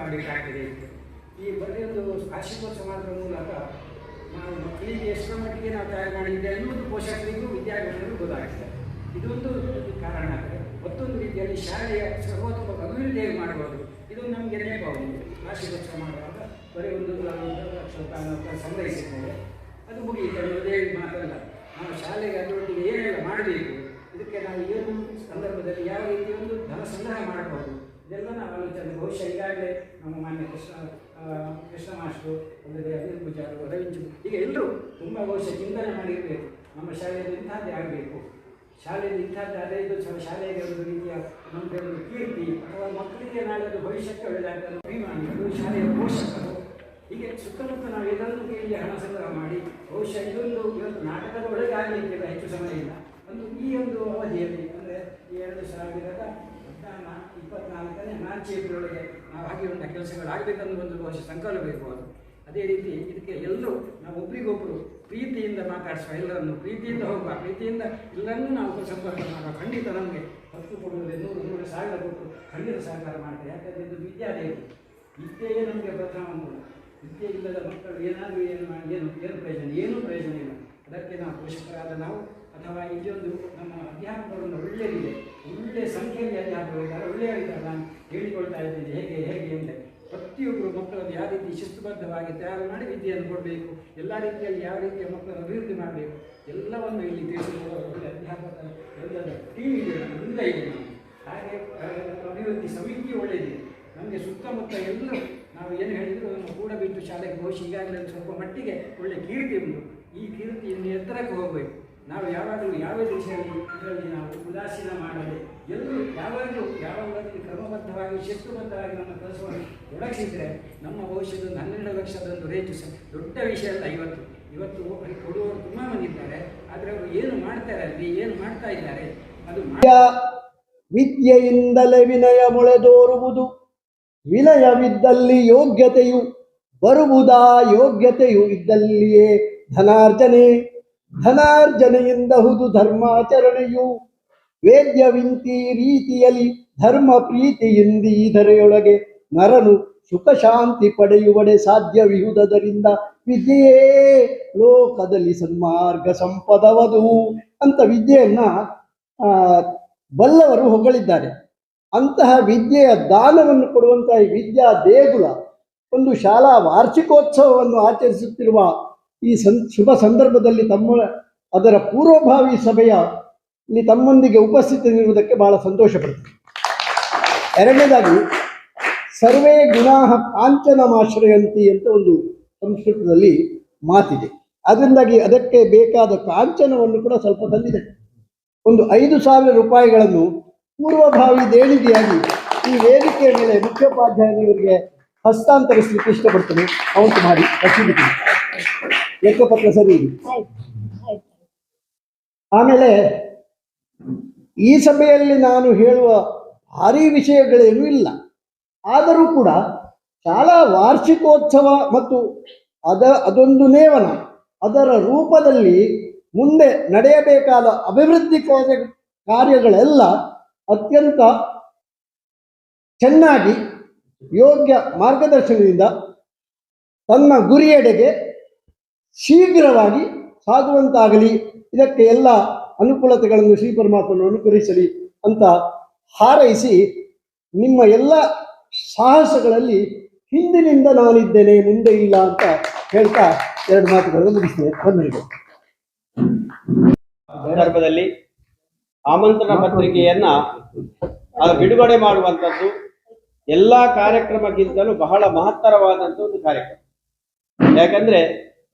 ಇತ್ತು ಈ ಬರೀ ಒಂದು ವಾರ್ಷಿಕೋತ್ಸವ ಮಾಡುವ ಮೂಲಕ ನಾವು ಮಕ್ಕಳಿಗೆ ಎಷ್ಟರ ಮಟ್ಟಿಗೆ ನಾವು ತಯಾರು ಮಾಡಿದ್ದೆ ಅನ್ನೋದು ಪೋಷಕರಿಗೂ ವಿದ್ಯಾರ್ಥಿಗಳಿಗೂ ಗೊತ್ತಾಗ್ತದೆ. ಇದೊಂದು ಕಾರಣ ಆಗ್ತದೆ ಮತ್ತೊಂದು ರೀತಿಯಲ್ಲಿ ಶಾಲೆಯ ಸರ್ವೋತ್ತಮ ಅಭಿವೃದ್ಧಿ ಮಾಡಬಹುದು? ಇದು ನಮಗೆ ನೆನಪಾಗುವುದು. ವಾರ್ಷಿಕೋತ್ಸವ ಮಾಡುವಾಗ ಬರೀ ಒಂದು ಸಂಗ್ರಹಿಸಿದ್ದೇವೆ. ಅದು ಮುಗಿಯುತ್ತೆ ಅನ್ನೋದೇ ಮಾತಲ್ಲ. ನಾವು ಶಾಲೆಗೆ ಅದರೊಟ್ಟಿಗೆ ಏನೆಲ್ಲ ಮಾಡಬೇಕು? ಇದಕ್ಕೆ ನಾವು ಏನು ಸಂದರ್ಭದಲ್ಲಿ ಯಾವ ರೀತಿಯ ಒಂದು ಧನ ಸಂಗ್ರಹ ಮಾಡಬಹುದು? ಇದೆಲ್ಲ ನಾವು ಆಲೋಚನೆ. ಬಹುಶಃ ಈಗಾಗಲೇ ನಮ್ಮ ಮಾನ್ಯ ಕೃಷ್ಣ ಕೃಷ್ಣ ಮಾಸ್ಟ್ರು ಅಲ್ಲದೆ ಅನಿಲ್ ಪೂಜಾರು ರವಿಂಚು ಈಗ ಎಲ್ಲರೂ ತುಂಬ ಬಹುಶಃ ಚಿಂತನೆ ಮಾಡಿರಬೇಕು. ನಮ್ಮ ಶಾಲೆಯಲ್ಲಿ ಇಂಥದ್ದೇ ಆಗಬೇಕು. ಶಾಲೆಯಲ್ಲಿ ಇಂಥದ್ದು ಅದೇ ಇದು ಶಾಲೆಗೆ ಒಂದು ರೀತಿಯ ನಮಗೆ ಒಂದು ಕೀರ್ತಿ ಅಥವಾ ಮಕ್ಕಳಿಗೆ ನಾಳೆ ಭವಿಷ್ಯಕ್ಕೆ ಒಳ್ಳೆಯದಾಗಲು ಅಭಿಮಾನಿಗಳು ಶಾಲೆಯ ಪೋಷಕರು. ಹೀಗೆ ಸುತ್ತಮುತ್ತ ನಾವು ಇದನ್ನು ಕೇಳಿ ಹಣ ಸಂಗ್ರಹ ಮಾಡಿ, ಬಹುಶಃ ಇದೊಂದು ಇವತ್ತು ನಾಟಕದ ಒಳಗೆ ಆಗಲಿಕ್ಕಿಲ್ಲ ಹೆಚ್ಚು ಸಮಯ ಇಲ್ಲ. ಒಂದು ಈ ಒಂದು ಅವಧಿಯಲ್ಲಿ, ಅಂದರೆ ಎರಡು ಸಾವಿರದ ಇಪ್ಪತ್ನಾಲ್ಕನೇ ಮಾರ್ಚ್ ಏಪ್ರಿಲ್ ನಾವು ಕೆಲಸಗಳು ಆಗಬೇಕಂದ್ರೆ ಒಂದು ಬಹುಶಃ ಸಂಕಲ್ಪ ಬೇಕು ಅದು ಅದೇ ರೀತಿ ಇದಕ್ಕೆ ಎಲ್ಲರೂ ನಾವು ಒಬ್ರಿಗೊಬ್ಬರು ಪ್ರೀತಿಯಿಂದ ಮಾತಾಡಿಸುವ, ಎಲ್ಲರನ್ನು ಪ್ರೀತಿಯಿಂದ ಹೋಗುವ, ಪ್ರೀತಿಯಿಂದ ಎಲ್ಲರನ್ನೂ ನಾವು ಸಂಪರ್ಕ ಮಾಡುವ ಖಂಡಿತ ನಮಗೆ ಹತ್ತು ಕೊಡುವುದೇ ನೂರು ನೂರು ಸಾವಿರ ಕೊಟ್ಟು ಖಂಡಿತ ಸಹಕಾರ ಮಾಡ್ತೇವೆ. ಯಾಕಂದರೆ ಇದು ವಿದ್ಯಾದೇವಿ ವಿದ್ಯೆಯೇ ನಮಗೆ ಪ್ರಥಮ ಮೂಲ. ವಿದ್ಯೆ ಇಲ್ಲದ ಮಕ್ಕಳು ಏನಾದರೂ ಏನು ಮಾಡಿ ಏನು ಏನು ಪ್ರಯೋಜನ? ಏನೂ ಪ್ರಯೋಜನ ಇಲ್ಲ. ಅದಕ್ಕೆ ನಾವು ಪೋಷಕರಾದ ನಾವು ಅಥವಾ ಇದೊಂದು ನಮ್ಮ ಅಧ್ಯಾಪಕರನ್ನು ಒಳ್ಳೆಯದಿದೆ. ಒಳ್ಳೆಯ ಸಂಖ್ಯೆಯಲ್ಲಿ ಅಧ್ಯಾಪಕರು ಇದ್ದಾರೆ? ಒಳ್ಳೆಯ ಇದ್ದಾರೆ. ನಾನು ಹೇಳಿಕೊಳ್ತಾ ಇದ್ದೇನೆ. ಹೇಗೆ ಹೇಗೆ ಅಂತ. ಪ್ರತಿಯೊಬ್ಬರು ಮಕ್ಕಳನ್ನು ಯಾವ ರೀತಿ ಶಿಸ್ತುಬದ್ಧವಾಗಿ ತಯಾರು ಮಾಡಿ ವಿದ್ಯೆಯನ್ನು ಕೊಡಬೇಕು? ಎಲ್ಲ ರೀತಿಯಲ್ಲಿ ಯಾವ ರೀತಿಯ ಮಕ್ಕಳನ್ನು ಅಭಿವೃದ್ಧಿ ಮಾಡಬೇಕು? ಎಲ್ಲವನ್ನು ಇಲ್ಲಿ ತಿಳಿಸಿಕೊಡುವ ಒಳ್ಳೆಯ ಅಧ್ಯಾಪಕ ಟೀಮ್ ಇದೆ. ಮುಂದೆ ಇದೆ. ಹಾಗೆ ಅಭಿವೃದ್ಧಿ ಸಮಿತಿ ಒಳ್ಳೆಯದಿದೆ. ನಮಗೆ ಸುತ್ತಮುತ್ತ ಎಲ್ಲರೂ ನಾವು ಏನು ಹೇಳಿದ್ರು ಅದನ್ನು ಕೂಡ ಬಿಟ್ಟು ಶಾಲೆಗೆ ಹೋಗಿ ಈಗಾಗಲೇ ಸ್ವಲ್ಪ ಮಟ್ಟಿಗೆ ಒಳ್ಳೆ ಕೀರ್ತಿ ಉಂಟು. ಈ ಕೀರ್ತಿಯನ್ನು ಎತ್ತರಕ್ಕೆ ಹೋಗಬೇಕು. ನಾವು ಯಾವಾಗಲೂ ಯಾವ ದಿಶೆಯಲ್ಲಿ ಇದರಲ್ಲಿ ನಾವು ಉದಾಸೀನ ಎಲ್ಲರೂ ಯಾವಾಗಲೂ ಯಾವಾಗಲೂ ಕ್ರಮಬದ್ಧವಾಗಿ ಶಿಸ್ತುಬದ್ಧವಾಗಿ ನಮ್ಮ ಕೆಲಸವನ್ನು ತೊಡಗಿಸಿದರೆ ನಮ್ಮ ಭವಿಷ್ಯದ ಹನ್ನೆರಡು ಲಕ್ಷದೊಂದು ರೇಟು ಸ ದೊಡ್ಡ ವಿಷಯ ಅಲ್ಲ ಇವತ್ತು. ಇವತ್ತು ಅಲ್ಲಿ ಕೊಡುವವರು ತುಂಬ ಮಂದಿ ಇದ್ದಾರೆ. ಆದರೆ ಅವರು ಏನು ಮಾಡ್ತಾರೆ ಅಲ್ಲಿ ಏನು ಮಾಡ್ತಾ ಇದ್ದಾರೆ, ಅದು ವಿದ್ಯೆಯಿಂದಲೇ ವಿನಯ ಮೊಳೆದೋರುವುದು. ವಿನಯವಿದ್ದಲ್ಲಿ ಯೋಗ್ಯತೆಯು ಬರುವುದಾ, ಯೋಗ್ಯತೆಯು ಇದ್ದಲ್ಲಿಯೇ ಧನಾರ್ಜನೆ. ಧನಾರ್ಜನೆಯಿಂದ ಹುದು ಧರ್ಮಾಚರಣೆಯು. ವೇದ್ಯವಿಂತಿ ರೀತಿಯಲ್ಲಿ ಧರ್ಮ ಪ್ರೀತಿಯಿಂದಿ ಧರೆಯೊಳಗೆ ನರನು ಸುಖ ಶಾಂತಿ ಪಡೆಯುವಡೆ ಸಾಧ್ಯವಿಹುದರಿಂದ ವಿದ್ಯೆಯೇ ಲೋಕದಲ್ಲಿ ಸನ್ಮಾರ್ಗ ಸಂಪದವದು ಅಂತ ವಿದ್ಯೆಯನ್ನ ಬಲ್ಲವರು ಹೊಗಳಿದ್ದಾರೆ. ಅಂತಹ ವಿದ್ಯೆಯ ದಾನವನ್ನು ಕೊಡುವಂತಹ ಈ ವಿದ್ಯಾ ದೇಗುಲ, ಒಂದು ಶಾಲಾ ವಾರ್ಷಿಕೋತ್ಸವವನ್ನು ಆಚರಿಸುತ್ತಿರುವ ಈ ಸಂ, ಶುಭ ಸಂದರ್ಭದಲ್ಲಿ ತಮ್ಮ, ಅದರ ಪೂರ್ವಭಾವಿ ಸಭೆಯ ಇಲ್ಲಿ ತಮ್ಮೊಂದಿಗೆ ಉಪಸ್ಥಿತರಿರುವುದಕ್ಕೆ ಬಹಳ ಸಂತೋಷ ಪಡ್ತೀನಿ. ಎರಡನೇದಾಗಿ ಸರ್ವೇ ಗುಣಾಹ ಕಾಂಚನಮಾಶ್ರಯಂತಿ ಅಂತ ಒಂದು ಸಂಸ್ಕೃತದಲ್ಲಿ ಮಾತಿದೆ. ಅದರಿಂದಾಗಿ ಅದಕ್ಕೆ ಬೇಕಾದ ಕಾಂಚನವನ್ನು ಕೂಡ ಸ್ವಲ್ಪ ತಂದಿದೆ. ಒಂದು ಐದು ಸಾವಿರ ರೂಪಾಯಿಗಳನ್ನು ಪೂರ್ವಭಾವಿ ದೇಣಿಗೆಯಾಗಿ ಈ ವೇದಿಕೆಯ ಮೇಲೆ ಮುಖ್ಯೋಪಾಧ್ಯಾಯರಿಗೆ ಹಸ್ತಾಂತರಿಸಲಿಕ್ಕೆ ಇಷ್ಟಪಡ್ತೇನೆ. ಅವಂತು ಮಾಡಿ ರಸೀದಿದ್ದೀನಿ ಲೆಕ್ಕಪತ್ರ ಸರಿ ಆಮೇಲೆ ಈ ಸಭೆಯಲ್ಲಿ ನಾನು ಹೇಳುವ ಭಾರಿ ವಿಷಯಗಳೇನೂ ಇಲ್ಲ. ಆದರೂ ಕೂಡ ಶಾಲಾ ವಾರ್ಷಿಕೋತ್ಸವ ಮತ್ತು ಅದ ಅದೊಂದು ನೇವನ, ಅದರ ರೂಪದಲ್ಲಿ ಮುಂದೆ ನಡೆಯಬೇಕಾದ ಅಭಿವೃದ್ಧಿ ಕಾರ್ಯ ಕಾರ್ಯಗಳೆಲ್ಲ ಅತ್ಯಂತ ಚೆನ್ನಾಗಿ, ಯೋಗ್ಯ ಮಾರ್ಗದರ್ಶನದಿಂದ ತನ್ನ ಗುರಿಯೆಡೆಗೆ ಶೀಘ್ರವಾಗಿ ಸಾಗುವಂತಾಗಲಿ. ಇದಕ್ಕೆ ಎಲ್ಲ ಅನುಕೂಲತೆಗಳನ್ನು ಶ್ರೀ ಪರಮಾತ್ಮನು ಅನುಕರಿಸಲಿ ಅಂತ ಹಾರೈಸಿ ನಿಮ್ಮ ಎಲ್ಲ ಸಾಹಸಗಳಲ್ಲಿ ಹಿಂದಿನಿಂದ ನಾನಿದ್ದೇನೆ, ಮುಂದೆ ಇಲ್ಲ ಅಂತ ಹೇಳ್ತಾ ಎರಡು ಮಾತುಗಳನ್ನು ಮುಗಿಸ್ತೇನೆ. ವಂದನೆಗಳು ಸಂದರ್ಭದಲ್ಲಿ ಆಮಂತ್ರಣ ಪತ್ರಿಕೆಯನ್ನ ಬಿಡುಗಡೆ ಮಾಡುವಂಥದ್ದು ಎಲ್ಲಾ ಕಾರ್ಯಕ್ರಮಕ್ಕಿಂತಲೂ ಬಹಳ ಮಹತ್ತರವಾದಂಥ ಒಂದು ಕಾರ್ಯಕ್ರಮ. ಯಾಕಂದ್ರೆ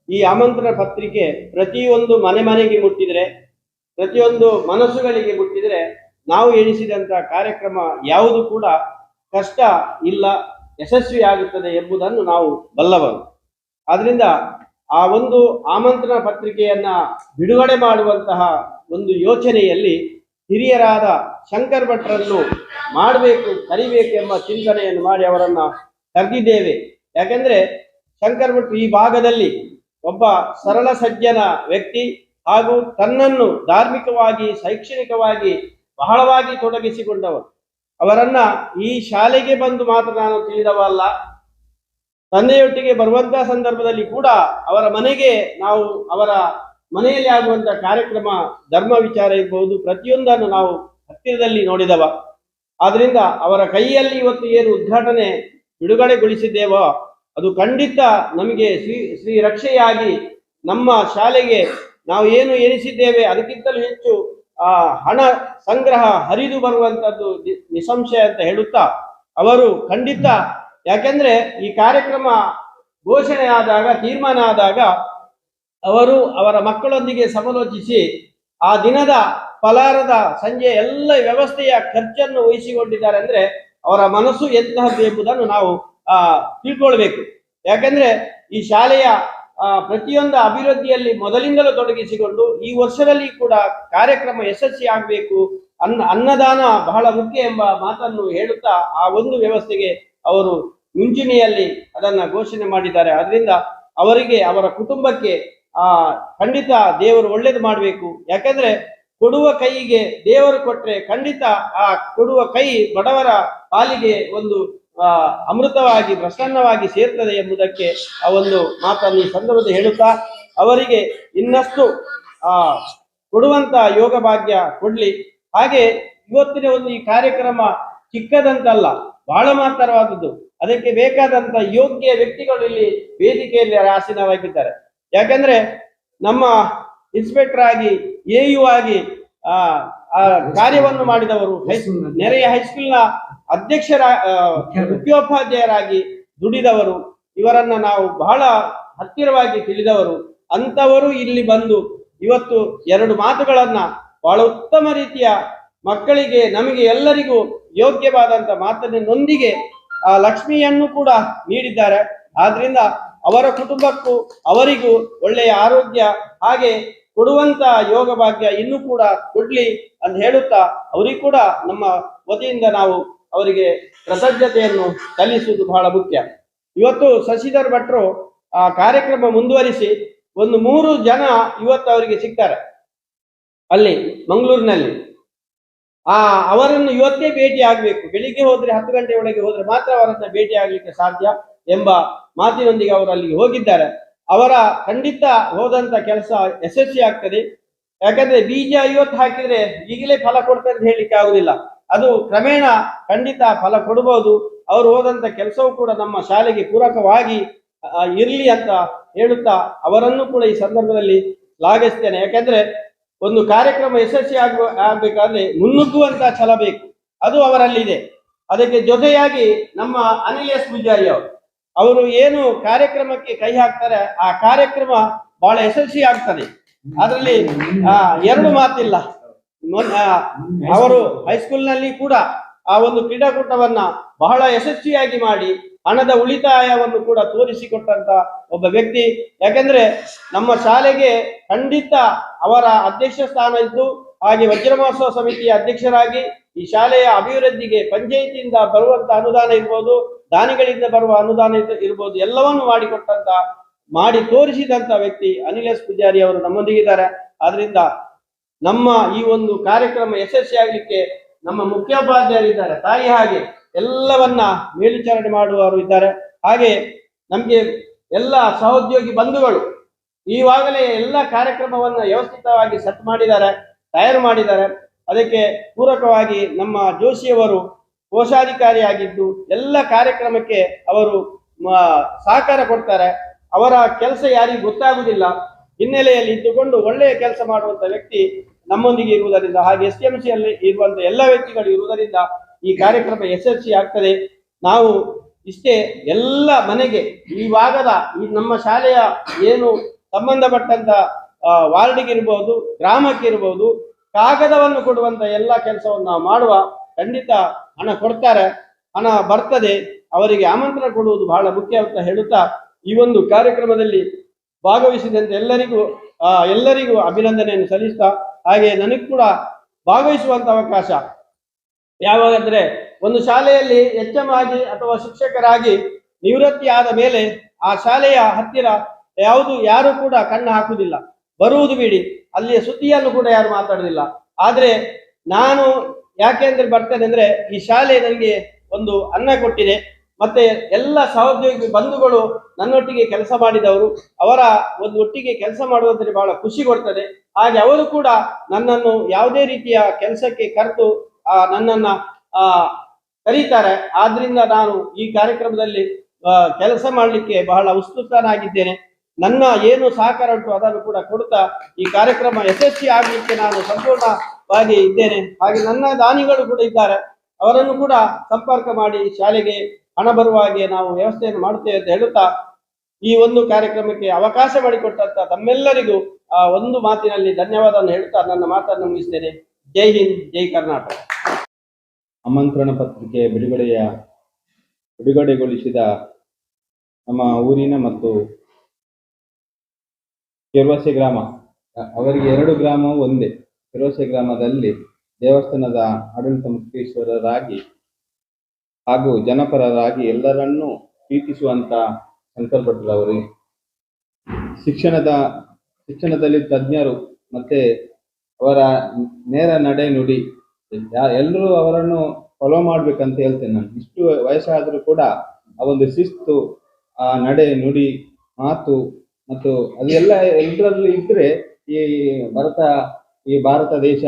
ಈ ಆಮಂತ್ರಣ ಪತ್ರಿಕೆ ಪ್ರತಿಯೊಂದು ಮನೆ ಮನೆಗೆ ಮುಟ್ಟಿದ್ರೆ ಪ್ರತಿಯೊಂದು ಮನಸ್ಸುಗಳಿಗೆ ಮುಟ್ಟಿದರೆ ನಾವು ಎಣಿಸಿದಂಥ ಕಾರ್ಯಕ್ರಮ ಯಾವುದು ಕೂಡ ಕಷ್ಟ ಇಲ್ಲ ಯಶಸ್ವಿ ಆಗುತ್ತದೆ ಎಂಬುದನ್ನು ನಾವು ಬಲ್ಲವರು. ಆದ್ದರಿಂದ ಆ ಒಂದು ಆಮಂತ್ರಣ ಪತ್ರಿಕೆಯನ್ನು ಬಿಡುಗಡೆ ಮಾಡುವಂತಹ ಒಂದು ಯೋಚನೆಯಲ್ಲಿ ಹಿರಿಯರಾದ ಶಂಕರ್ ಭಟ್ರನ್ನು ಮಾಡಬೇಕು, ಕರಿಬೇಕು ಎಂಬ ಚಿಂತನೆಯನ್ನು ಮಾಡಿ ಅವರನ್ನು ಕರೆದಿದ್ದೇವೆ. ಯಾಕೆಂದರೆ ಶಂಕರ್ ಭಟ್ ಈ ಭಾಗದಲ್ಲಿ ಒಬ್ಬ ಸರಳ ಸಜ್ಜನ ವ್ಯಕ್ತಿ ಹಾಗೂ ತನ್ನನ್ನು ಧಾರ್ಮಿಕವಾಗಿ, ಶೈಕ್ಷಣಿಕವಾಗಿ ಬಹಳವಾಗಿ ತೊಡಗಿಸಿಕೊಂಡವರು ಅವರನ್ನ ಈ ಶಾಲೆಗೆ ಬಂದು ಮಾತ್ರ ನಾನು ತಿಳಿದವಲ್ಲ. ತಂದೆಯೊಟ್ಟಿಗೆ ಬರುವಂತಹ ಸಂದರ್ಭದಲ್ಲಿ ಕೂಡ ಅವರ ಮನೆಗೆ ನಾವು ಅವರ ಮನೆಯಲ್ಲಿ ಆಗುವಂತಹ ಕಾರ್ಯಕ್ರಮ, ಧರ್ಮ ವಿಚಾರ ಇರಬಹುದು ಪ್ರತಿಯೊಂದನ್ನು ನಾವು ಹತ್ತಿರದಲ್ಲಿ ನೋಡಿದವ. ಆದ್ರಿಂದ ಅವರ ಕೈಯಲ್ಲಿ ಇವತ್ತು ಏನು ಉದ್ಘಾಟನೆ ಬಿಡುಗಡೆಗೊಳಿಸಿದ್ದೇವೋ, ಅದು ಖಂಡಿತ ನಮಗೆ ಶ್ರೀ ಶ್ರೀ ರಕ್ಷೆಯಾಗಿ ನಮ್ಮ ಶಾಲೆಗೆ ನಾವು ಏನು ಎನಿಸಿದ್ದೇವೆ ಅದಕ್ಕಿಂತಲೂ ಹೆಚ್ಚು, ಆ ಹಣ ಸಂಗ್ರಹ ಹರಿದು ಬರುವಂತದ್ದು ನಿಸಂಶಯ ಅಂತ ಹೇಳುತ್ತಾ, ಅವರು ಖಂಡಿತ. ಯಾಕೆಂದ್ರೆ ಈ ಕಾರ್ಯಕ್ರಮ ಘೋಷಣೆ ಆದಾಗ, ತೀರ್ಮಾನ ಆದಾಗ ಅವರು ಅವರ ಮಕ್ಕಳೊಂದಿಗೆ ಸಮಾಲೋಚಿಸಿ, ಆ ದಿನದ ಫಲಾರದ ಸಂಜೆ ಎಲ್ಲ ವ್ಯವಸ್ಥೆಯ ಖರ್ಚನ್ನು ವಹಿಸಿಕೊಂಡಿದ್ದಾರೆ ಅಂದ್ರೆ ಅವರ ಮನಸ್ಸು ಎಂತಹದ್ದು ಎಂಬುದನ್ನು ನಾವು, ಆ, ತಿಳ್ಕೊಳ್ಬೇಕು. ಯಾಕಂದ್ರೆ ಈ ಶಾಲೆಯ ಪ್ರತಿಯೊಂದು ಅಭಿವೃದ್ಧಿಯಲ್ಲಿ ಮೊದಲಿಂದಲೂ ತೊಡಗಿಸಿಕೊಂಡು ಈ ವರ್ಷದಲ್ಲಿ ಕೂಡ ಕಾರ್ಯಕ್ರಮ ಯಶಸ್ವಿ ಆಗಬೇಕು ಅನ್ನ, ಅನ್ನದಾನ ಬಹಳ ಮುಖ್ಯ ಎಂಬ ಮಾತನ್ನು ಹೇಳುತ್ತಾ ಆ ಒಂದು ವ್ಯವಸ್ಥೆಗೆ ಅವರು ಮುಂಚೂಣಿಯಲ್ಲಿ ಅದನ್ನ ಘೋಷಣೆ ಮಾಡಿದ್ದಾರೆ. ಅದರಿಂದ ಅವರಿಗೆ, ಅವರ ಕುಟುಂಬಕ್ಕೆ, ಆ, ಖಂಡಿತ ದೇವರು ಒಳ್ಳೇದು ಮಾಡಬೇಕು. ಯಾಕಂದ್ರೆ ಕೊಡುವ ಕೈಗೆ ದೇವರು ಕೊಟ್ರೆ ಖಂಡಿತ ಆ ಕೊಡುವ ಕೈ ಬಡವರ ಪಾಲಿಗೆ ಒಂದು ಅಮೃತವಾಗಿ ಪ್ರಸನ್ನವಾಗಿ ಸೇರ್ತದೆ ಎಂಬುದಕ್ಕೆ ಆ ಒಂದು ಮಾತನ್ನು ಈ ಸಂದರ್ಭದಲ್ಲಿ ಹೇಳುತ್ತಾ ಅವರಿಗೆ ಇನ್ನಷ್ಟು ಆ ಕೊಡುವಂತ ಯೋಗ ಭಾಗ್ಯ ಕೊಡ್ಲಿ. ಹಾಗೆ ಇವತ್ತಿನ ಒಂದು ಈ ಕಾರ್ಯಕ್ರಮ ಚಿಕ್ಕದಂತಲ್ಲ ಬಹಳ ಮಹತ್ತರವಾದದ್ದು ಅದಕ್ಕೆ ಬೇಕಾದಂತ ಯೋಗ್ಯ ವ್ಯಕ್ತಿಗಳು ಇಲ್ಲಿ ವೇದಿಕೆಯಲ್ಲಿ ಆಸೀನವಾಗಿದ್ದಾರೆ. ಯಾಕಂದ್ರೆ ನಮ್ಮ ಇನ್ಸ್ಪೆಕ್ಟರ್ ಆಗಿ ಎಯು ಯು ಆಗಿ ಆ ಆ ಕಾರ್ಯವನ್ನು ಮಾಡಿದವರು ಹೈಸ್ಕೂಲ್ ನೆರೆಯ ಹೈಸ್ಕೂಲ್ನ ಅಧ್ಯಕ್ಷರ ಮುಖ್ಯೋಪಾಧ್ಯಾಯರಾಗಿ ದುಡಿದವರು ಇವರನ್ನ ನಾವು ಬಹಳ ಹತ್ತಿರವಾಗಿ ತಿಳಿದವರು ಅಂತವರು ಇಲ್ಲಿ ಬಂದು ಇವತ್ತು ಎರಡು ಮಾತುಗಳನ್ನ ಬಹಳ ಉತ್ತಮ ರೀತಿಯ ಮಕ್ಕಳಿಗೆ ನಮಗೆ ಎಲ್ಲರಿಗೂ ಯೋಗ್ಯವಾದಂತ ಮಾತಿನೊಂದಿಗೆ ಆ ಲಕ್ಷ್ಮಿಯನ್ನು ಕೂಡ ನೀಡಿದ್ದಾರೆ. ಆದ್ರಿಂದ ಅವರ ಕುಟುಂಬಕ್ಕೂ ಅವರಿಗೂ ಒಳ್ಳೆಯ ಆರೋಗ್ಯ ಹಾಗೆ ಕೊಡುವಂತ ಯೋಗ ಭಾಗ್ಯ ಇನ್ನೂ ಕೂಡ ಕೊಡ್ಲಿ ಅಂತ ಹೇಳುತ್ತಾ ಅವರಿಗೂ ಕೂಡ ನಮ್ಮ ವತಿಯಿಂದ ನಾವು ಅವರಿಗೆ ಕೃತಜ್ಞತೆಯನ್ನು ಸಲ್ಲಿಸುವುದು ಬಹಳ ಮುಖ್ಯ. ಇವತ್ತು ಶಶಿಧರ್ ಭಟ್ರು ಆ ಕಾರ್ಯಕ್ರಮ ಮುಂದುವರಿಸಿ ಒಂದು ಮೂರು ಜನ ಇವತ್ತು ಅವರಿಗೆ ಸಿಗ್ತಾರೆ. ಅಲ್ಲಿ, ಮಂಗಳೂರಿನಲ್ಲಿ. ಆ, ಅವರನ್ನು ಇವತ್ತೇ ಭೇಟಿ ಆಗಬೇಕು. ಬೆಳಿಗ್ಗೆ ಹೋದ್ರೆ, ಹತ್ತು ಗಂಟೆ ಒಳಗೆ ಹೋದ್ರೆ ಮಾತ್ರ ಅವರನ್ನ ಭೇಟಿ ಆಗ್ಲಿಕ್ಕೆ ಸಾಧ್ಯ ಎಂಬ ಮಾತಿನೊಂದಿಗೆ ಅವರು ಅಲ್ಲಿಗೆ ಹೋಗಿದ್ದಾರೆ. ಅವರ ಖಂಡಿತ ಹೋದಂತ ಕೆಲಸ ಯಶಸ್ವಿ ಆಗ್ತದೆ. ಯಾಕಂದ್ರೆ ಬೀಜ ಇವತ್ತು ಹಾಕಿದ್ರೆ ಈಗಲೇ ಫಲ ಕೊಡ್ತದೆ ಅಂತ ಹೇಳಲಿಕ್ಕೆ ಆಗುದಿಲ್ಲ. ಅದು ಕ್ರಮೇಣ ಖಂಡಿತ ಫಲ ಕೊಡಬಹುದು ಅವರು ಹೋದಂತ ಕೆಲಸವೂ ಕೂಡ ನಮ್ಮ ಶಾಲೆಗೆ ಪೂರಕವಾಗಿ ಇರ್ಲಿ ಅಂತ ಹೇಳುತ್ತಾ ಅವರನ್ನು ಕೂಡ ಈ ಸಂದರ್ಭದಲ್ಲಿ ಶ್ಲಾಘಿಸ್ತೇನೆ ಯಾಕೆಂದ್ರೆ ಒಂದು ಕಾರ್ಯಕ್ರಮ ಯಶಸ್ವಿ ಆಗುವ, ಆಗ್ಬೇಕಾದ್ರೆ ಮುನ್ನುಗ್ಗುವಂತ ಛಲ ಬೇಕು. ಅದು ಅವರಲ್ಲಿದೆ. ಅದಕ್ಕೆ ಜೊತೆಯಾಗಿ ನಮ್ಮ ಅನಿಲ್ ಎಸ್ ಪೂಜಾರಿ ಅವರು ಅವರು ಏನು ಕಾರ್ಯಕ್ರಮಕ್ಕೆ ಕೈ ಹಾಕ್ತಾರೆ, ಆ ಕಾರ್ಯಕ್ರಮ ಬಹಳ ಯಶಸ್ವಿ ಆಗ್ತದೆ. ಅದರಲ್ಲಿ ಎರಡು ಮಾತಿಲ್ಲ. ಅವರು ಹೈಸ್ಕೂಲ್ನಲ್ಲಿ ಕೂಡ ಆ ಒಂದು ಕ್ರೀಡಾಕೂಟವನ್ನ ಬಹಳ ಯಶಸ್ವಿಯಾಗಿ ಮಾಡಿ ಹಣದ ಉಳಿತಾಯವನ್ನು ಕೂಡ ತೋರಿಸಿಕೊಟ್ಟಂತ ಒಬ್ಬ ವ್ಯಕ್ತಿ. ಯಾಕಂದ್ರೆ ನಮ್ಮ ಶಾಲೆಗೆ ಖಂಡಿತ ಅವರ ಅಧ್ಯಕ್ಷ ಸ್ಥಾನ ಇದ್ದು, ಹಾಗೆ ವಜ್ರ ಮಹೋತ್ಸವ ಸಮಿತಿಯ ಅಧ್ಯಕ್ಷರಾಗಿ ಈ ಶಾಲೆಯ ಅಭಿವೃದ್ಧಿಗೆ ಪಂಚಾಯಿತಿಯಿಂದ ಬರುವಂತ ಅನುದಾನ ಇರ್ಬೋದು, ದಾನಿಗಳಿಂದ ಬರುವ ಅನುದಾನ ಇರ್ಬೋದು, ಎಲ್ಲವನ್ನು ಮಾಡಿಕೊಟ್ಟಂತ, ಮಾಡಿ ತೋರಿಸಿದಂತ ವ್ಯಕ್ತಿ ಅನಿಲ್ ಎಸ್ ಪೂಜಾರಿ ಅವರು ನಮ್ಮೊಂದಿಗಿದ್ದಾರೆ. ಆದ್ರಿಂದ ನಮ್ಮ ಈ ಒಂದು ಕಾರ್ಯಕ್ರಮ ಯಶಸ್ವಿ ಆಗಲಿಕ್ಕೆ ನಮ್ಮ ಮುಖ್ಯೋಪಾಧ್ಯಾಯರಿದ್ದಾರೆ ತಾಯಿ ಹಾಗೆ ಎಲ್ಲವನ್ನ ಮೇಲ್ವಿಚಾರಣೆ ಮಾಡುವವರು ಇದ್ದಾರೆ. ಹಾಗೆ ನಮಗೆ ಎಲ್ಲ ಸಹೋದ್ಯೋಗಿ ಬಂಧುಗಳು ಈವಾಗಲೇ ಎಲ್ಲ ಕಾರ್ಯಕ್ರಮವನ್ನ ವ್ಯವಸ್ಥಿತವಾಗಿ ಸೆಟ್ ಮಾಡಿದ್ದಾರೆ, ತಯಾರು ಮಾಡಿದ್ದಾರೆ. ಅದಕ್ಕೆ ಪೂರಕವಾಗಿ ನಮ್ಮ ಜೋಶಿಯವರು ಕೋಶಾಧಿಕಾರಿಯಾಗಿದ್ದು ಎಲ್ಲ ಕಾರ್ಯಕ್ರಮಕ್ಕೆ ಅವರು ಸಹಕಾರ ಕೊಡ್ತಾರೆ. ಅವರ ಕೆಲಸ ಯಾರಿಗೂ ಗೊತ್ತಾಗುವುದಿಲ್ಲ ಹಿನ್ನೆಲೆಯಲ್ಲಿ ಇದ್ದುಕೊಂಡು ಒಳ್ಳೆಯ ಕೆಲಸ ಮಾಡುವಂತ ವ್ಯಕ್ತಿ ನಮ್ಮೊಂದಿಗೆ ಇರುವುದರಿಂದ ಹಾಗೆ ಎಸ್ ಎಂ ಅಲ್ಲಿ ಇರುವಂತಹ ಎಲ್ಲ ವ್ಯಕ್ತಿಗಳು ಇರುವುದರಿಂದ ಈ ಕಾರ್ಯಕ್ರಮ ಯಶಸ್ವಿ ಆಗ್ತದೆ. ನಾವು ಇಷ್ಟೇ ಎಲ್ಲ ಮನೆಗೆ ಈ ಭಾಗದ ಈ ನಮ್ಮ ಶಾಲೆಯ ಏನು ಸಂಬಂಧಪಟ್ಟಂತ ಗ್ರಾಮಕ್ಕೆ ಇರ್ಬೋದು, ಕಾಗದವನ್ನು ಕೊಡುವಂತ ಎಲ್ಲ ಕೆಲಸವನ್ನು ನಾವು ಮಾಡುವ ಖಂಡಿತ ಹಣ ಕೊಡ್ತಾರೆ. ಹಣ ಬರ್ತದೆ. ಅವರಿಗೆ ಆಮಂತ್ರಣ ಕೊಡುವುದು ಬಹಳ ಮುಖ್ಯ ಅಂತ ಹೇಳುತ್ತಾ ಈ ಒಂದು ಕಾರ್ಯಕ್ರಮದಲ್ಲಿ ಭಾಗವಹಿಸಿದಂತೆ ಎಲ್ಲರಿಗೂ ಎಲ್ಲರಿಗೂ ಅಭಿನಂದನೆಯನ್ನು ಸಲ್ಲಿಸ್ತಾ ಹಾಗೆ ನನಗೆ ಕೂಡ ಭಾಗವಹಿಸುವಂತ ಅವಕಾಶ. ಯಾವಾಗಂದ್ರೆ ಒಂದು ಶಾಲೆಯಲ್ಲಿ ಎಚ್ ಎಂ ಆಗಿ ಅಥವಾ ಶಿಕ್ಷಕರಾಗಿ ನಿವೃತ್ತಿ ಆದ ಮೇಲೆ ಆ ಶಾಲೆಯ ಹತ್ತಿರ ಯಾವುದು ಯಾರು ಕೂಡ ಕಣ್ಣು ಹಾಕುವುದಿಲ್ಲ. ಬರುವುದು ಬಿಡಿ. ಅಲ್ಲಿಯ ಸುದ್ದಿಯನ್ನು ಕೂಡ ಯಾರು ಮಾತಾಡುವುದಿಲ್ಲ. ಆದ್ರೆ ನಾನು ಯಾಕೆಂದ್ರೆ ಬರ್ತೇನೆ ಅಂದ್ರೆ ಈ ಶಾಲೆ ನನಗೆ ಒಂದು ಅನ್ನ ಕೊಟ್ಟಿದೆ. ಮತ್ತೆ ಎಲ್ಲ ಸಹೋದ್ಯೋಗಿ ಬಂಧುಗಳು ನನ್ನೊಟ್ಟಿಗೆ ಕೆಲಸ ಮಾಡಿದವರು ಅವರ ಒಂದು ಒಟ್ಟಿಗೆ ಕೆಲಸ ಮಾಡುವುದರಲ್ಲಿ ಬಹಳ ಖುಷಿ ಕೊಡ್ತದೆ. ಹಾಗೆ ಅವರು ಕೂಡ ನನ್ನನ್ನು ಯಾವುದೇ ರೀತಿಯ ಕೆಲಸಕ್ಕೆ ಕರೆದು ಆ, ನನ್ನನ್ನ ಆ ಕರೀತಾರೆ. ಆದ್ರಿಂದ ನಾನು ಈ ಕಾರ್ಯಕ್ರಮದಲ್ಲಿ ಕೆಲಸ ಮಾಡಲಿಕ್ಕೆ ಬಹಳ ಉತ್ಸುಕನಾಗಿದ್ದೇನೆ. ನನ್ನ ಏನು ಸಹಕಾರ ಉಂಟು ಅದನ್ನು ಕೂಡ ಕೊಡ್ತಾ ಈ ಕಾರ್ಯಕ್ರಮ ಯಶಸ್ವಿ ಆಗಲಿಕ್ಕೆ ನಾನು ಸಂಪೂರ್ಣವಾಗಿ ಇದ್ದೇನೆ. ಹಾಗೆ ನನ್ನ ದಾನಿಗಳು ಕೂಡ ಇದ್ದಾರೆ. ಅವರನ್ನು ಕೂಡ ಸಂಪರ್ಕ ಮಾಡಿ ಶಾಲೆಗೆ ಹಣ ಬರುವ ಹಾಗೆ ನಾವು ವ್ಯವಸ್ಥೆಯನ್ನು ಮಾಡುತ್ತೇವೆ ಅಂತ ಹೇಳುತ್ತಾ ಈ ಒಂದು ಕಾರ್ಯಕ್ರಮಕ್ಕೆ ಅವಕಾಶ ಮಾಡಿಕೊಟ್ಟಂತ ತಮ್ಮೆಲ್ಲರಿಗೂ ಆ ಒಂದು ಮಾತಿನಲ್ಲಿ ಧನ್ಯವಾದವನ್ನು ಹೇಳುತ್ತಾ ನನ್ನ ಮಾತನ್ನು ಮುಗಿಸ್ತೇನೆ. ಜೈ ಹಿಂದ್, ಜೈ ಕರ್ನಾಟಕ. ಆಮಂತ್ರಣ ಪತ್ರಿಕೆ ಬಿಡುಗಡೆಯ ಬಿಡುಗಡೆಗೊಳಿಸಿದ ನಮ್ಮ ಊರಿನ ಮತ್ತು ಕೆರ್ವಸೆ ಗ್ರಾಮ, ಅವರಿಗೆ ಎರಡು ಗ್ರಾಮವು ಒಂದೇ. ಕೆರ್ವಸೆ ಗ್ರಾಮದಲ್ಲಿ ದೇವಸ್ಥಾನದ ಆಡಳಿತ ಮುಖ್ಯೇಶ್ವರರಾಗಿ ಹಾಗೂ ಜನಪರರಾಗಿ ಎಲ್ಲರನ್ನೂ ಪ್ರೀತಿಸುವಂಥ ಶಂಕರ್ ಭಟ್ರವರು ಶಿಕ್ಷಣದ, ಶಿಕ್ಷಣದಲ್ಲಿ ತಜ್ಞರು ಮತ್ತೆ ಅವರ ನೇರ ನಡೆ ನುಡಿ ಎಲ್ಲರೂ ಅವರನ್ನು ಫಾಲೋ ಮಾಡ್ಬೇಕಂತ ಹೇಳ್ತೇನೆ ನಾನು. ಇಷ್ಟು ವಯಸ್ಸಾದರೂ ಕೂಡ ಆ ಒಂದು ಶಿಸ್ತು, ಆ ನಡೆ ನುಡಿ, ಮಾತು ಮತ್ತು ಅದೆಲ್ಲ ಎಲ್ಲರಲ್ಲಿ ಇದ್ರೆ ಈ ಭಾರತ ಈ ಭಾರತ ದೇಶ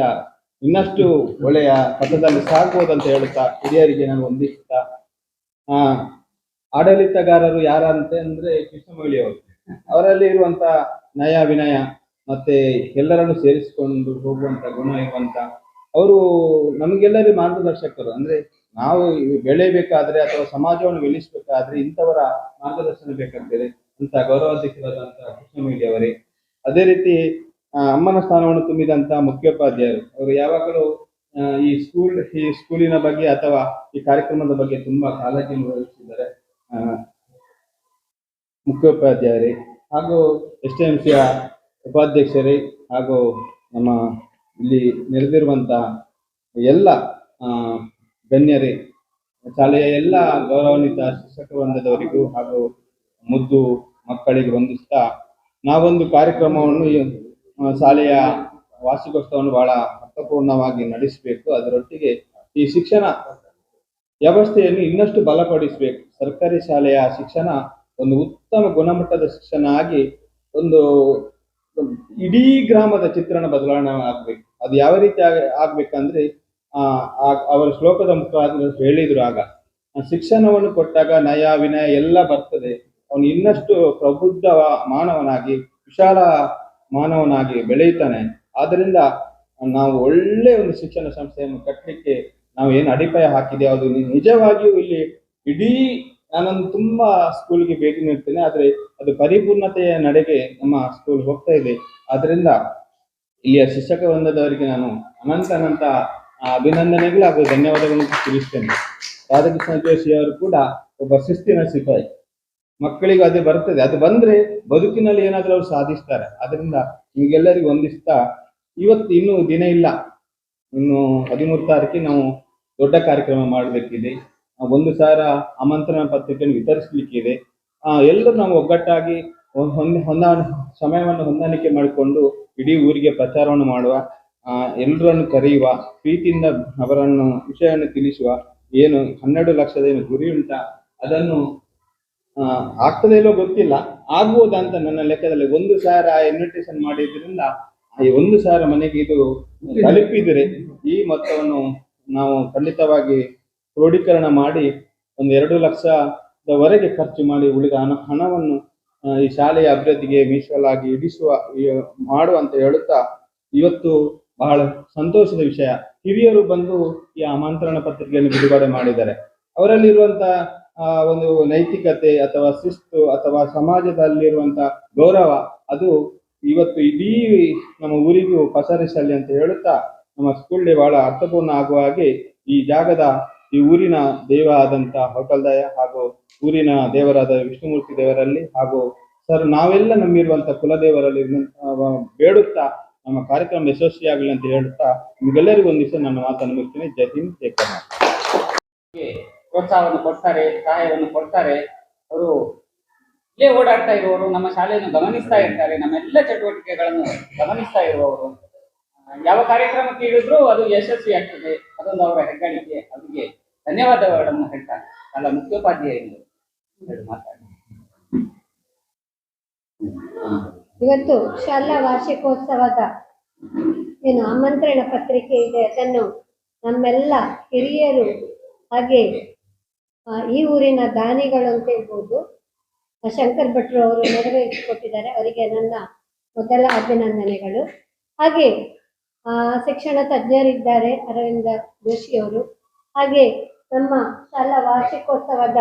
ಇನ್ನಷ್ಟು ಒಳ್ಳೆಯ ಪಥದಲ್ಲಿ ಸಾಗುವುದಂತ ಹೇಳುತ್ತಾ ಹಿರಿಯರಿಗೆ ನಾನು ಒಂದಿಷ್ಟ ಆಡಳಿತಗಾರರು ಯಾರಂತೆ ಅಂದ್ರೆ ಕೃಷ್ಣಮೌಳಿ ಅವರು. ಅವರಲ್ಲಿ ಇರುವಂತ ನಯ ವಿನಯ ಮತ್ತೆ ಎಲ್ಲರನ್ನು ಸೇರಿಸಿಕೊಂಡು ಹೋಗುವಂತ ಗುಣ ಇರುವಂತ, ಅವರು ನಮಗೆಲ್ಲರಿಗೂ ಮಾರ್ಗದರ್ಶಕರು. ಅಂದ್ರೆ ನಾವು ಬೆಳೆಯಬೇಕಾದ್ರೆ ಅಥವಾ ಸಮಾಜವನ್ನು ಬೆಳೆಸಬೇಕಾದ್ರೆ ಇಂಥವರ ಮಾರ್ಗದರ್ಶನ ಬೇಕಾಗ್ತದೆ ಅಂತ ಗೌರವಾಧ್ಯಕ್ಷರಾದಂತಹ ಕೃಷ್ಣಮೂರ್ತಿ ಅವರೇ. ಅದೇ ರೀತಿ ಅಮ್ಮನ ಸ್ಥಾನವನ್ನು ತುಂಬಿದಂತ ಮುಖ್ಯೋಪಾಧ್ಯಾಯರು. ಅವರು ಯಾವಾಗಲೂ ಈ ಸ್ಕೂಲ್ ಈ ಸ್ಕೂಲಿನ ಬಗ್ಗೆ ಅಥವಾ ಈ ಕಾರ್ಯಕ್ರಮದ ಬಗ್ಗೆ ತುಂಬಾ ಕಾಳಜಿಯನ್ನು ವಹಿಸಿದ್ದಾರೆ. ಮುಖ್ಯೋಪಾಧ್ಯಾಯರೇ ಹಾಗೂ ಎಸ್ ಟಿ ಎಂ ಸಿಯ ಉಪಾಧ್ಯಕ್ಷರೇ ಹಾಗೂ ನಮ್ಮ ಇಲ್ಲಿ ನೆರೆದಿರುವಂತ ಎಲ್ಲ ಗಣ್ಯರೇ, ಶಾಲೆಯ ಎಲ್ಲ ಗೌರವಾನ್ವಿತ ಶಿಕ್ಷಕ ವೃಂದದವರಿಗೂ ಹಾಗೂ ಮುದ್ದು ಮಕ್ಕಳಿಗೆ ವಂದಿಸ್ತಾ ನಾವೊಂದು ಕಾರ್ಯಕ್ರಮವನ್ನು ಶಾಲೆಯ ವಾರ್ಷಿಕೋತ್ಸವವನ್ನು ಬಹಳ ಅರ್ಥಪೂರ್ಣವಾಗಿ ನಡೆಸಬೇಕು. ಅದರೊಟ್ಟಿಗೆ ಈ ಶಿಕ್ಷಣ ವ್ಯವಸ್ಥೆಯನ್ನು ಇನ್ನಷ್ಟು ಬಲಪಡಿಸಬೇಕು. ಸರ್ಕಾರಿ ಶಾಲೆಯ ಶಿಕ್ಷಣ ಒಂದು ಉತ್ತಮ ಗುಣಮಟ್ಟದ ಶಿಕ್ಷಣ ಆಗಿ ಒಂದು ಇಡೀ ಗ್ರಾಮದ ಚಿತ್ರಣ ಬದಲಾವಣೆ ಆಗ್ಬೇಕು. ಅದು ಯಾವ ರೀತಿ ಆಗ- ಆಗ್ಬೇಕಂದ್ರೆ ಅವರ ಶ್ಲೋಕದ ಮುಖಾಂತರ ಹೇಳಿದ್ರು ಆಗ. ಶಿಕ್ಷಣವನ್ನು ಕೊಟ್ಟಾಗ ನಯ, ವಿನಯ ಎಲ್ಲ ಬರ್ತದೆ. ಅವನು ಇನ್ನಷ್ಟು ಪ್ರಬುದ್ಧ ಮಾನವನಾಗಿ, ವಿಶಾಲ ಮಾನವನಾಗಿ ಬೆಳೆಯುತ್ತಾನೆ. ಆದ್ರಿಂದ ನಾವು ಒಳ್ಳೆ ಒಂದು ಶಿಕ್ಷಣ ಸಂಸ್ಥೆಯನ್ನು ಕಟ್ಟಲಿಕ್ಕೆ ನಾವು ಏನು ಅಡಿಪಾಯ ಹಾಕಿದೆ, ಅದು ನಿಜವಾಗಿಯೂ ಇಲ್ಲಿ ಇಡೀ ನಾನೊಂದು ತುಂಬಾ ಸ್ಕೂಲ್ಗೆ ಭೇಟಿ ನೀಡ್ತೇನೆ, ಆದ್ರೆ ಅದು ಪರಿಪೂರ್ಣತೆಯ ನಡೆಗೆ ನಮ್ಮ ಸ್ಕೂಲ್ ಹೋಗ್ತಾ ಇದೆ. ಆದ್ರಿಂದ ಇಲ್ಲಿಯ ಶಿಕ್ಷಕ ವೃಂದದವರಿಗೆ ನಾನು ಅನಂತ ಅನಂತ ಅಭಿನಂದನೆಗಳು ಹಾಗೂ ಧನ್ಯವಾದಗಳನ್ನು ತಿಳಿಸ್ತೇನೆ. ರಾಧಾಕೃಷ್ಣ ಜೋಶಿ ಅವರು ಕೂಡ ಒಬ್ಬ ಶಿಸ್ತಿನ ಸಿಪಾಯಿ. ಮಕ್ಕಳಿಗೆ ಅದು ಬರ್ತದೆ. ಅದು ಬಂದ್ರೆ ಬದುಕಿನಲ್ಲಿ ಏನಾದ್ರೂ ಅವ್ರು ಸಾಧಿಸ್ತಾರೆ. ಅದರಿಂದ ನಿಮಗೆಲ್ಲರಿಗೂ ಹೊಂದಿಸ್ತಾ ಇವತ್ತು ಇನ್ನೂ ದಿನ ಇಲ್ಲ. ಇನ್ನು ಹದಿಮೂರು ತಾರೀಕಿಗೆ ನಾವು ದೊಡ್ಡ ಕಾರ್ಯಕ್ರಮ ಮಾಡಬೇಕಿದೆ. ಒಂದು ಸಾವಿರ ಆಮಂತ್ರಣ ಪತ್ರಿಕೆಯನ್ನು ವಿತರಿಸಲಿಕ್ಕಿದೆ. ಎಲ್ಲರೂ ನಾವು ಒಗ್ಗಟ್ಟಾಗಿ ಹೊಂದ, ಸಮಯವನ್ನು ಹೊಂದಾಣಿಕೆ ಮಾಡಿಕೊಂಡು ಇಡೀ ಊರಿಗೆ ಪ್ರಚಾರವನ್ನು ಮಾಡುವ ಎಲ್ಲರನ್ನು ಕರೆಯುವ, ಪ್ರೀತಿಯಿಂದ ಅವರನ್ನು ವಿಷಯವನ್ನು ತಿಳಿಸುವ, ಏನು ಹನ್ನೆರಡು ಲಕ್ಷದ ಏನು ಗುರಿ ಉಂಟ, ಅದನ್ನು ಆಗ್ತದೆ ಇಲ್ಲೋ ಗೊತ್ತಿಲ್ಲ. ಆಗ್ಬೋದಂತ ನನ್ನ ಲೆಕ್ಕದಲ್ಲಿ ಒಂದು ಸಾವಿರ ಇನ್ವಿಟೇಷನ್ ಮಾಡಿದ್ರಿಂದ ಈ ಒಂದು ಸಾವಿರ ಮನೆಗೆ ಇದು ತಲುಪಿದ್ರೆ ಈ ಮೊತ್ತವನ್ನು ನಾವು ಖಂಡಿತವಾಗಿ ಕ್ರೋಢೀಕರಣ ಮಾಡಿ ಒಂದು ಎರಡು ಲಕ್ಷದವರೆಗೆ ಖರ್ಚು ಮಾಡಿ ಉಳಿದ ಹಣ ಹಣವನ್ನು ಈ ಶಾಲೆಯ ಅಭಿವೃದ್ಧಿಗೆ ಮೀಸಲಾಗಿ ಇಡಿಸುವ ಮಾಡು ಅಂತ ಹೇಳುತ್ತಾ ಇವತ್ತು ಬಹಳ ಸಂತೋಷದ ವಿಷಯ. ಹಿರಿಯರು ಬಂದು ಈ ಆಮಂತ್ರಣ ಪತ್ರಿಕೆಯನ್ನು ಬಿಡುಗಡೆ ಮಾಡಿದ್ದಾರೆ. ಅವರಲ್ಲಿರುವಂತ ಆ, ಒಂದು ನೈತಿಕತೆ ಅಥವಾ ಶಿಸ್ತು ಅಥವಾ ಸಮಾಜದಲ್ಲಿರುವಂತ ಗೌರವ, ಅದು ಇವತ್ತು ಇಡೀ ನಮ್ಮ ಊರಿಗೂ ಪಸರಿಸಲಿ ಅಂತ ಹೇಳುತ್ತಾ ನಮ್ಮ ಸ್ಕೂಲ್ ಡೇ ಬಹಳ ಅರ್ಥಪೂರ್ಣ ಆಗುವ ಹಾಗೆ ಈ ಜಾಗದ ಈ ಊರಿನ ದೇವ ಆದಂತ ಹೋಟೆಲ್ ದಯ ಹಾಗೂ ಊರಿನ ದೇವರಾದ ವಿಷ್ಣುಮೂರ್ತಿ ದೇವರಲ್ಲಿ ಹಾಗೂ ಸರ್ ನಾವೆಲ್ಲ ನಂಬಿರುವಂತ ಕುಲದೇವರಲ್ಲಿ ಬೇಡುತ್ತಾ ನಮ್ಮ ಕಾರ್ಯಕ್ರಮ ಯಶಸ್ವಿಯಾಗಲಿ ಅಂತ ಹೇಳುತ್ತಾ ನಿಮಗೆಲ್ಲರಿಗೂ ಒಂದು ದಿವಸ ನನ್ನ ಮಾತನ್ನು ಮುಗಿಸ್ತೀನಿ ಜೈ ಹಿಂದ್, ಜೈ ಕರ್ನಾಟಕ. ಪ್ರೋತ್ಸಾಹವನ್ನು ಕೊಡ್ತಾರೆ, ಸಹಾಯವನ್ನು ಕೊಡ್ತಾರೆ. ಅವರು ಇಲ್ಲೇ ಓಡಾಡ್ತಾ ಇರುವವರು, ನಮ್ಮ ಶಾಲೆಯನ್ನು ಗಮನಿಸ್ತಾ ಇರ್ತಾರೆ, ನಮ್ಮೆಲ್ಲ ಚಟುವಟಿಕೆಗಳನ್ನು ಗಮನಿಸ್ತಾ ಇರುವವರು. ಯಾವ ಕಾರ್ಯಕ್ರಮಕ್ಕೆ ಇಳಿದ್ರು ಅದು ಯಶಸ್ವಿ ಆಗ್ತದೆ. ಅದೊಂದು ಅವರ ಹೆಗ್ಗಳಿಕೆ. ಅವರಿಗೆ ಧನ್ಯವಾದಗಳನ್ನು ಹೇಳ್ತಾರೆ ಅಲ್ಲ ಮುಖ್ಯೋಪಾಧ್ಯಾಯರು ಎರಡು ಮಾತಾಡಿ. ಇವತ್ತು ಶಾಲಾ ವಾರ್ಷಿಕೋತ್ಸವದ ಏನು ಆಮಂತ್ರಣ ಪತ್ರಿಕೆ ಇದೆ. ಅದನ್ನು ನಮ್ಮೆಲ್ಲ ಹಿರಿಯರು ಹಾಗೆ ಈ ಊರಿನ ದಾನಿಗಳು ಅಂತ ಹೇಳ್ಬೋದು. ಶಂಕರ್ ಭಟ್ರು ಅವರು ನೆರವೇರಿಸಿಕೊಟ್ಟಿದ್ದಾರೆ ಅವರಿಗೆ ನನ್ನ ಮೊದಲ ಅಭಿನಂದನೆಗಳು. ಹಾಗೆ ಶಿಕ್ಷಣ ತಜ್ಞರಿದ್ದಾರೆ, ಅರವಿಂದ ಜೋಶಿಯವರು ಹಾಗೆ, ನಮ್ಮ ಶಾಲಾ ವಾರ್ಷಿಕೋತ್ಸವದ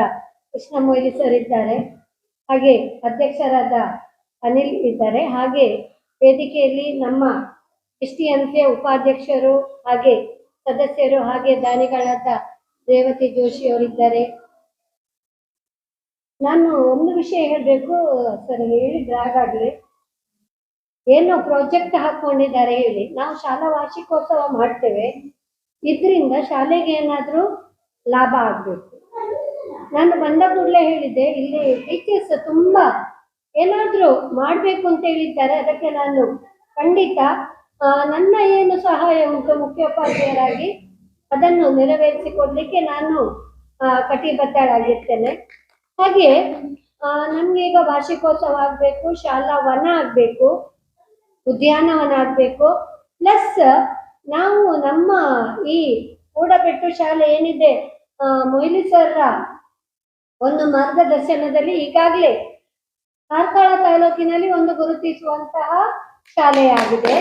ಕೃಷ್ಣ ಮೊಯ್ಲಿ ಸರ್ ಇದ್ದಾರೆ. ಹಾಗೆ, ಅಧ್ಯಕ್ಷರಾದ ಅನಿಲ್ ಇದ್ದಾರೆ. ಹಾಗೆ, ವೇದಿಕೆಯಲ್ಲಿ ನಮ್ಮ ಎಸ್ ಟಿ ಎಂ ಉಪಾಧ್ಯಕ್ಷರು, ಹಾಗೆ ಸದಸ್ಯರು, ಹಾಗೆ ದಾನಿಗಳಾದ ರೇವತಿ ಜೋಶಿ ಅವರಿದ್ದಾರೆ. ನಾನು ಒಂದು ವಿಷಯ ಹೇಳಬೇಕು, ಸರ್ ಹೇಳಿದ್ರೆ ಹಾಗಾಗ್ಲಿ. ಏನೋ ಪ್ರಾಜೆಕ್ಟ್ ಹಾಕೊಂಡಿದ್ದಾರೆ ಹೇಳಿ. ನಾವು ಶಾಲಾ ವಾರ್ಷಿಕೋತ್ಸವ ಮಾಡ್ತೇವೆ. ಇದರಿಂದ ಶಾಲೆಗೆ ಏನಾದರೂ ಲಾಭ ಆಗಬೇಕು. ನಾನು ಬಂದ ಕೂಡಲೇ ಹೇಳಿದ್ದೆ, ಇಲ್ಲಿ ಟೀಚರ್ಸ್ ತುಂಬಾ ಏನಾದರೂ ಮಾಡಬೇಕು ಅಂತ ಹೇಳಿದ್ದಾರೆ. ಅದಕ್ಕೆ ನಾನು ಖಂಡಿತ ನನ್ನ ಏನು ಸಹಾಯ ಉಂಟು ಮುಖ್ಯೋಪಾಧ್ಯಾಯರಾಗಿ ಅದನ್ನು ನೆರವೇರಿಸಿಕೊಡ್ಲಿಕ್ಕೆ ನಾನು ಕಟಿಬದ್ಧಳಾಗಿರ್ತೇನೆ ಹಾಗೆ ನಮ್ಗೆ ಈಗ ವಾರ್ಷಿಕೋತ್ಸವ ಆಗ್ಬೇಕು ಶಾಲಾ ವನ ಆಗ್ಬೇಕು, ಉದ್ಯಾನವನ ಆಗ್ಬೇಕು. ಪ್ಲಸ್, ನಾವು ನಮ್ಮ ಈ ಕೂಡಬೆಟ್ಟು ಶಾಲೆ ಏನಿದೆ ಮೊಯ್ಲಿ ಸರ್ರ ಒಂದು ಮಾರ್ಗದರ್ಶನದಲ್ಲಿ ಈಗಾಗಲೇ ಕಾರ್ಕಳ ತಾಲೂಕಿನಲ್ಲಿ ಒಂದು ಗುರುತಿಸುವಂತಹ ಶಾಲೆಯಾಗಿದೆ.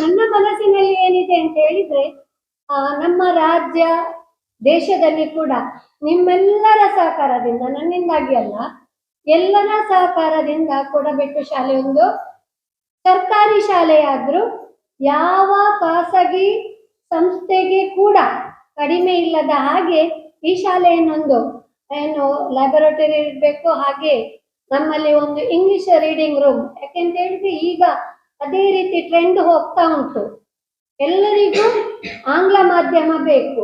ನನ್ನ ಮನಸ್ಸಿನಲ್ಲಿ ಏನಿದೆ ಅಂತ ಹೇಳಿದ್ರೆ ನಮ್ಮ ರಾಜ್ಯ ದೇಶದಲ್ಲಿ ಕೂಡ ನಿಮ್ಮೆಲ್ಲರ ಸಹಕಾರದಿಂದ, ನನ್ನಿಂದಾಗಿ ಅಲ್ಲ, ಎಲ್ಲರ ಸಹಕಾರದಿಂದ ಕೊಡಬೆಟ್ಟು ಶಾಲೆ ಒಂದು. ಸರ್ಕಾರಿ ಶಾಲೆಯಾದ್ರೂ ಯಾವ ಖಾಸಗಿ ಸಂಸ್ಥೆಗೆ ಕೂಡ ಕಡಿಮೆ ಇಲ್ಲದ ಹಾಗೆ ಈ ಶಾಲೆಯನ್ನೊಂದು ಏನು ಲ್ಯಾಬೊರೇಟರಿ ಇರಬೇಕು ಹಾಗೆ ನಮ್ಮಲ್ಲಿ ಒಂದು ಇಂಗ್ಲಿಷ್ ರೀಡಿಂಗ್ ರೂಮ್ ಯಾಕೆಂತ ಹೇಳಿದ್ರೆ ಈಗ ಅದೇ ರೀತಿ ಟ್ರೆಂಡ್ ಹೋಗ್ತಾ ಉಂಟು. ಎಲ್ಲರಿಗೂ ಆಂಗ್ಲ ಮಾಧ್ಯಮ ಬೇಕು.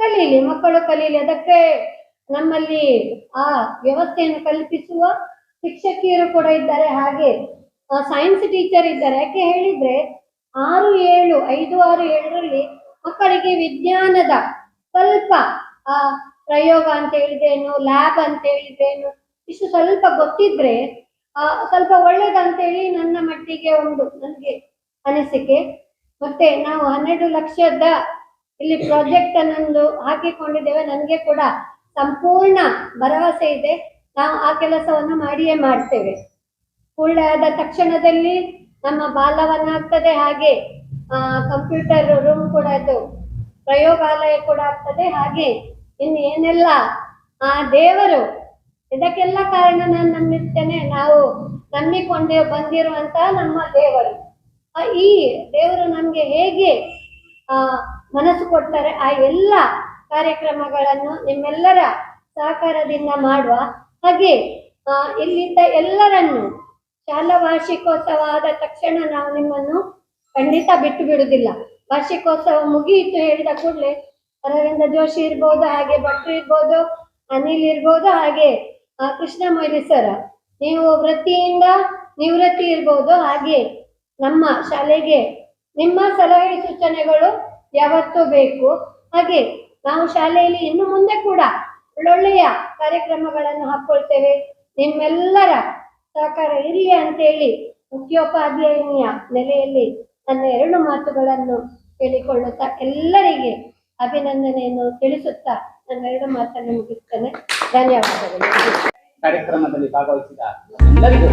ಕಲೀಲಿ ಮಕ್ಕಳು ಕಲೀಲಿ. ಅದಕ್ಕೆ ನಮ್ಮಲ್ಲಿ ಆ ವ್ಯವಸ್ಥೆಯನ್ನು ಕಲ್ಪಿಸುವ ಶಿಕ್ಷಕಿಯರು ಕೂಡ ಇದ್ದಾರೆ. ಹಾಗೆ ಸೈನ್ಸ್ ಟೀಚರ್ ಇದ್ದಾರೆ. ಯಾಕೆ ಹೇಳಿದ್ರೆ ಆರು ಏಳು ಐದು ಆರು ಏಳರಲ್ಲಿ ಮಕ್ಕಳಿಗೆ ವಿಜ್ಞಾನದ ಸ್ವಲ್ಪ ಆ ಪ್ರಯೋಗ ಅಂತ ಹೇಳಿದ್ರೇನು ಲ್ಯಾಬ್ ಅಂತ ಹೇಳಿದ್ರೇನು ಇಷ್ಟು ಸ್ವಲ್ಪ ಗೊತ್ತಿದ್ರೆ ಆ, ಸ್ವಲ್ಪ ಒಳ್ಳೇದಂತೇಳಿ ನನ್ನ ಮಟ್ಟಿಗೆ ಒಂದು ನನಗೆ ಅನಿಸಿಕೆ. ಮತ್ತೆ ನಾವು ಹನ್ನೆರಡು ಲಕ್ಷದ ಇಲ್ಲಿ ಪ್ರಾಜೆಕ್ಟ್ ಅನ್ನೊಂದು ಹಾಕಿಕೊಂಡಿದ್ದೇವೆ. ನನಗೆ ಕೂಡ ಸಂಪೂರ್ಣ ಭರವಸೆ ಇದೆ. ನಾವು ಆ ಕೆಲಸವನ್ನು ಮಾಡಿಯೇ ಮಾಡ್ತೇವೆ. ಕೂಡಲೇ ಆದ ತಕ್ಷಣದಲ್ಲಿ ನಮ್ಮ ಬಾಲವನ್ನಾಗ್ತದೆ. ಹಾಗೆ ಕಂಪ್ಯೂಟರ್ ರೂಮ್ ಕೂಡ ಅದು, ಪ್ರಯೋಗಾಲಯ ಕೂಡ ಆಗ್ತದೆ. ಹಾಗೆ ಇನ್ನು ಏನೆಲ್ಲ, ಆ, ದೇವರು, ಇದಕ್ಕೆಲ್ಲ ಕಾರಣ ನಾನು ನಂಬಿರ್ತೇನೆ ನಾವು ನಂಬಿಕೊಂಡೇ, ಬಂದಿರುವಂತಹ ನಮ್ಮ ದೇವರು. ಈ ದೇವರು ನಮಗೆ ಹೇಗೆ, ಆ, ಮನಸ್ಸು ಕೊಡ್ತಾರೆ, ಆ ಎಲ್ಲ ಕಾರ್ಯಕ್ರಮಗಳನ್ನು ನಿಮ್ಮೆಲ್ಲರ ಸಹಕಾರದಿಂದ ಮಾಡುವ ಹಾಗೆ ಇಲ್ಲಿದ್ದ ಎಲ್ಲರನ್ನು ಶಾಲಾ ವಾರ್ಷಿಕೋತ್ಸವ ಆದ ತಕ್ಷಣ ನಾವು ನಿಮ್ಮನ್ನು ಖಂಡಿತ ಬಿಟ್ಟು ಬಿಡುವುದಿಲ್ಲ. ವಾರ್ಷಿಕೋತ್ಸವ ಮುಗಿಯಿತು ಹೇಳಿದ ಕೂಡಲೇ, ಅರವಿಂದ ಜೋಶಿ ಇರ್ಬೋದು, ಹಾಗೆ ಭಟ್ರು ಇರ್ಬೋದು, ಅನಿಲ್ ಇರ್ಬೋದು, ಹಾಗೆ ಕೃಷ್ಣ ಮೊಯ್ಲಿ ಸರ್ ನೀವು ವೃತ್ತಿಯಿಂದ ನಿವೃತ್ತಿ ಇರ್ಬೋದು, ಹಾಗೆ ನಮ್ಮ ಶಾಲೆಗೆ ನಿಮ್ಮ ಸಲಹೆ ಸೂಚನೆಗಳು ಯಾವತ್ತೂ ಬೇಕು. ಹಾಗೆ ನಾವು ಶಾಲೆಯಲ್ಲಿ ಇನ್ನು ಮುಂದೆ ಕೂಡ ಒಳ್ಳೊಳ್ಳೆಯ ಕಾರ್ಯಕ್ರಮಗಳನ್ನು ಹಾಕೊಳ್ತೇವೆ. ನಿಮ್ಮೆಲ್ಲರ ಸಹಕಾರ ಇರಲಿ ಅಂತೇಳಿ ಮುಖ್ಯೋಪಾಧ್ಯಾಯಿನಿಯ ನೆಲೆಯಲ್ಲಿ ನನ್ನ ಎರಡು ಮಾತುಗಳನ್ನು ಕೇಳಿಕೊಳ್ಳುತ್ತಾ ಎಲ್ಲರಿಗೆ ಅಭಿನಂದನೆಯನ್ನು ತಿಳಿಸುತ್ತಾ ನನ್ನ ಎರಡು ಮಾತನ್ನು ಮುಗಿಸ್ತೇನೆ. ಧನ್ಯವಾದಗಳು. ಕಾರ್ಯಕ್ರಮದಲ್ಲಿ ಭಾಗವಹಿಸಿದ ಎಲ್ಲರಿಗೂ